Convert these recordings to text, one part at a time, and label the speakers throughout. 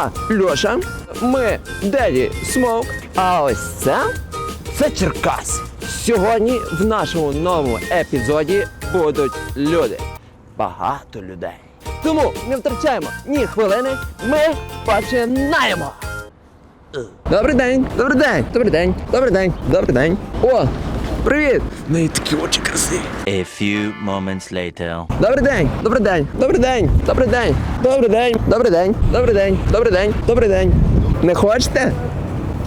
Speaker 1: Я Льоша. Ми Деді Смоук. А ось це це Черкас. Сьогодні в нашому новому епізоді будуть люди. Багато людей. Тому не втрачаємо ні хвилини. Ми починаємо. Добрий день, добрий день, добрий день, добрий день, добрий день. О, привіт! В неї такі очі красиві.
Speaker 2: A few moments later.
Speaker 1: Добрий день, добрий день, добрий день, добрий день, добрий день, добрий день, добрий день, добрий день, добрий день. Не хочете?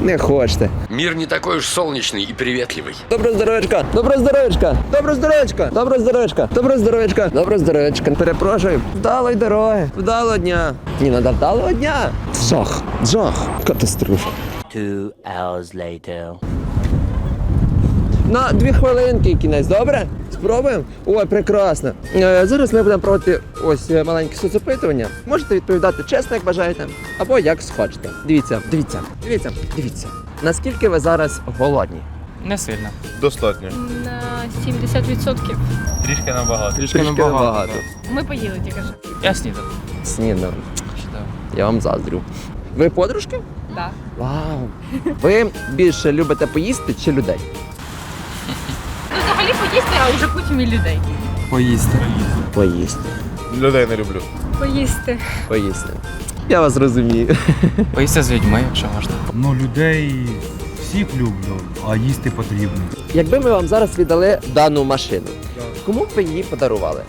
Speaker 1: Не хочете.
Speaker 3: Мир не такой уж солнечный и приветливый.
Speaker 1: Доброго здоровечка, доброго здоровечка, доброго здоровечка, доброго здоровечка, доброго здоровечка, доброго здоровечка. Перепрошую. Вдалої дороги, вдалого дня. Ні, надо вдалого дня. Жах, жах, катастрофа.
Speaker 2: Two hours later.
Speaker 1: На дві хвилинки кінець, добре? Спробуємо? Ой, прекрасно. Е, зараз ми будемо проводити ось е, маленьке соцопитування. Можете відповідати чесно, як бажаєте, або як схочете. Дивіться, дивіться, дивіться, дивіться. Наскільки ви зараз голодні?
Speaker 4: Не сильно.
Speaker 5: Достатньо.
Speaker 6: На 70%.
Speaker 4: Трішки набагато.
Speaker 1: Трішки набагато.
Speaker 6: Ми поїли тільки що.
Speaker 4: Я снідав.
Speaker 1: Снідав.
Speaker 4: Читав.
Speaker 1: Я вам заздрю. Ви подружки?
Speaker 6: Да.
Speaker 1: Вау. Ви більше любите поїсти чи людей?
Speaker 6: Поїсти, а вже потім і людей.
Speaker 4: Поїсти.
Speaker 1: Поїсти.
Speaker 5: Людей не люблю.
Speaker 6: Поїсти.
Speaker 1: Поїсти. Я вас розумію.
Speaker 4: Поїсти з людьми, якщо можна.
Speaker 7: Ну, людей всіх люблю, а їсти потрібно.
Speaker 1: Якби ми вам зараз віддали дану машину, кому б ви її подарували?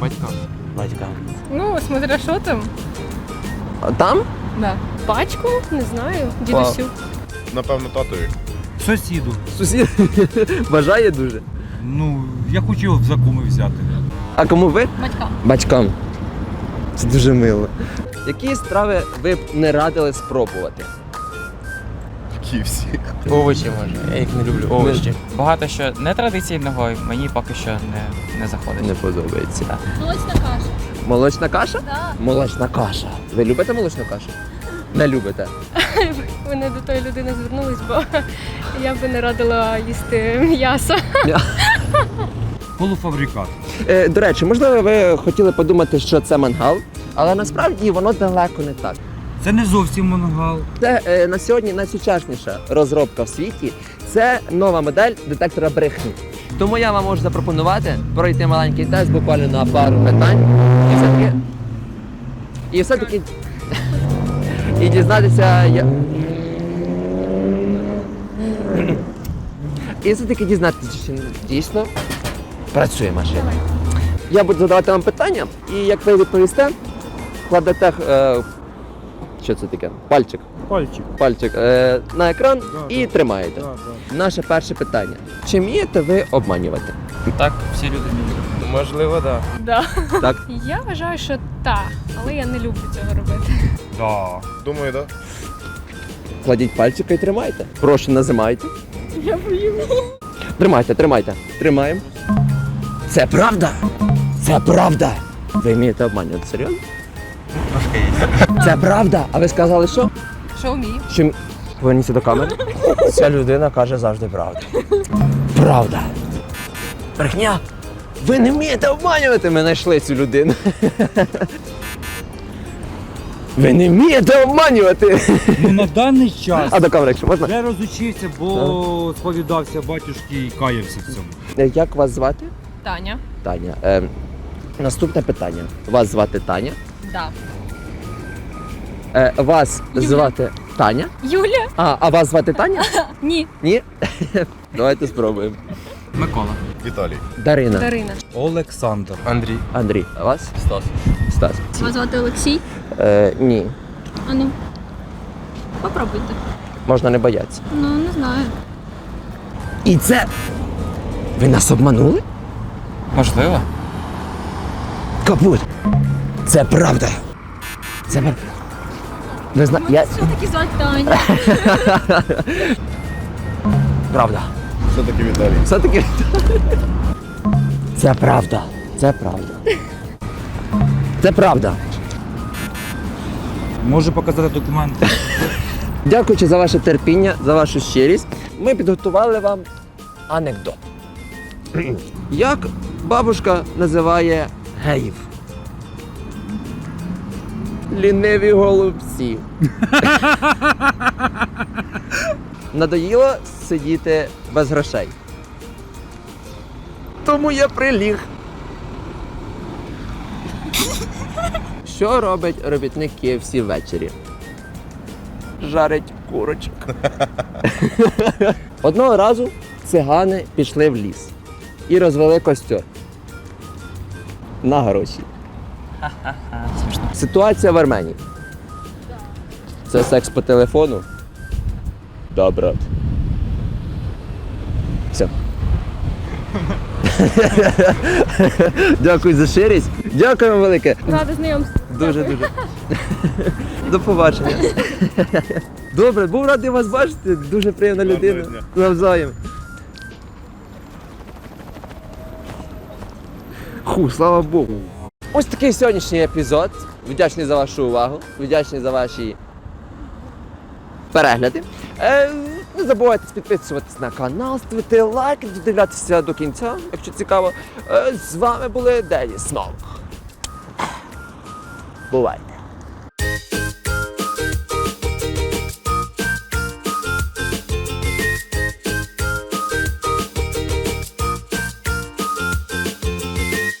Speaker 4: Батькам.
Speaker 1: Батькам.
Speaker 6: Ну, смотря що там.
Speaker 1: А Там?
Speaker 6: Да. Батьку, не знаю, дідусю.
Speaker 5: Напевно, татові.
Speaker 7: Сусіду.
Speaker 1: Сусід бажає дуже.
Speaker 7: Ну, я хочу його в закуми взяти.
Speaker 1: А кому ви?
Speaker 6: Батькам.
Speaker 1: Батькам. Це дуже мило. Які страви ви б не радили спробувати?
Speaker 5: Які всі.
Speaker 4: Овочі може. Я їх не люблю. Овочі. Багато що нетрадиційного мені поки що не, не заходить.
Speaker 1: Не подобається.
Speaker 6: Молочна каша.
Speaker 1: Молочна каша?
Speaker 6: Да.
Speaker 1: Молочна каша. Ви любите молочну кашу? Не любите.
Speaker 6: Ви не до тої людини звернулись, бо я би не радила їсти м'ясо.
Speaker 7: Полуфабрикат.
Speaker 1: Е, до речі, можливо, ви хотіли подумати, що це мангал, але насправді воно далеко не так.
Speaker 7: Це не зовсім мангал.
Speaker 1: Це е, на сьогодні найсучасніша розробка в світі. Це нова модель детектора брехні. Тому я вам можу запропонувати пройти маленький тест буквально на пару питань. І все-таки. І все-таки. І дізнатися. Я... І все-таки дізнатися, чи дійсно працює машина. Я буду задавати вам питання, і як ви відповісте, кладете. Е, що це таке? Пальчик.
Speaker 7: Пальчик.
Speaker 1: Пальчик е, на екран
Speaker 7: Да,
Speaker 1: і
Speaker 7: да.
Speaker 1: тримаєте.
Speaker 7: Да, да.
Speaker 1: Наше перше питання. Чи вмієте ви обманювати?
Speaker 4: Так, всі люди вміють.
Speaker 3: Можливо, да.
Speaker 6: Да.
Speaker 1: Так.
Speaker 6: Я вважаю, що так, але я не люблю цього робити.
Speaker 7: Да.
Speaker 5: Думаю, да.
Speaker 1: Кладіть пальчика і тримайте. Прошу, назимайте.
Speaker 6: Я боюсь.
Speaker 1: Тримайте, тримайте. Тримаємо. Це правда? Це правда. Ви вмієте обманювати, серйозно?
Speaker 4: Трошки є.
Speaker 1: Це правда. А ви сказали, що?
Speaker 6: Що вмію?
Speaker 1: Що м- поверніться до камери. Ця людина каже завжди правду. Правда. Брехня. Ви не вмієте обманювати. Ми знайшли цю людину. Ви не вмієте обманювати.
Speaker 7: Ну на даний час
Speaker 1: А до камери, якщо можна.
Speaker 7: я розучився, бо сповідався батюшки і каявся в цьому.
Speaker 1: Е, Як вас звати?
Speaker 6: Таня.
Speaker 1: Таня. Е, наступне питання. Вас звати Таня.
Speaker 6: Да.
Speaker 1: Е, вас
Speaker 6: Юля.
Speaker 1: звати Таня.
Speaker 6: Юля?
Speaker 1: А, а вас звати Таня?
Speaker 6: Ні.
Speaker 1: Ні? Давайте спробуємо.
Speaker 4: Микола.
Speaker 5: Віталій.
Speaker 1: Дарина.
Speaker 6: Дарина.
Speaker 7: Олександр.
Speaker 4: Андрій.
Speaker 1: Андрій. А вас?
Speaker 4: Стас.
Speaker 1: Стас.
Speaker 6: Вас звати Олексій?
Speaker 1: Е, ні.
Speaker 6: А ну. Попробуйте.
Speaker 1: Можна не боятися.
Speaker 6: Ну, не знаю.
Speaker 1: І це. Ви нас обманули?
Speaker 4: Можливо.
Speaker 1: Капут. Це правда. Це правда. Ви зна... Я...
Speaker 6: Все-таки звати Таня.
Speaker 1: Правда.
Speaker 5: Все-таки Віталій.
Speaker 1: Все-таки. Це правда. Це правда. Це правда.
Speaker 7: Можу показати документи.
Speaker 1: Дякуючи за ваше терпіння, за вашу щирість, ми підготували вам анекдот. Як бабушка називає геїв? Ліниві голубці. Надоїло сидіти без грошей. Тому я приліг. Що робить робітник KFC ввечері? Жарить курочок. Одного разу цигани пішли в ліс і розвели костер. На гроші. Ситуація в Арменії. Це секс по телефону? Да, брат. Все. Дякую за щирість. Дякуємо велике.
Speaker 6: Рада знайомству.
Speaker 1: Дуже дуже. До побачення. Добре, був радий вас бачити. Дуже приємна людина. Навзаєм. Ху, слава Богу. Ось такий сьогоднішній епізод. Вдячний за вашу увагу, вдячний за ваші перегляди. Е, не забувайте підписуватись на канал, ставити лайк, додивлятися до кінця, якщо цікаво. Е, з вами були Деді Смок. Бувайте.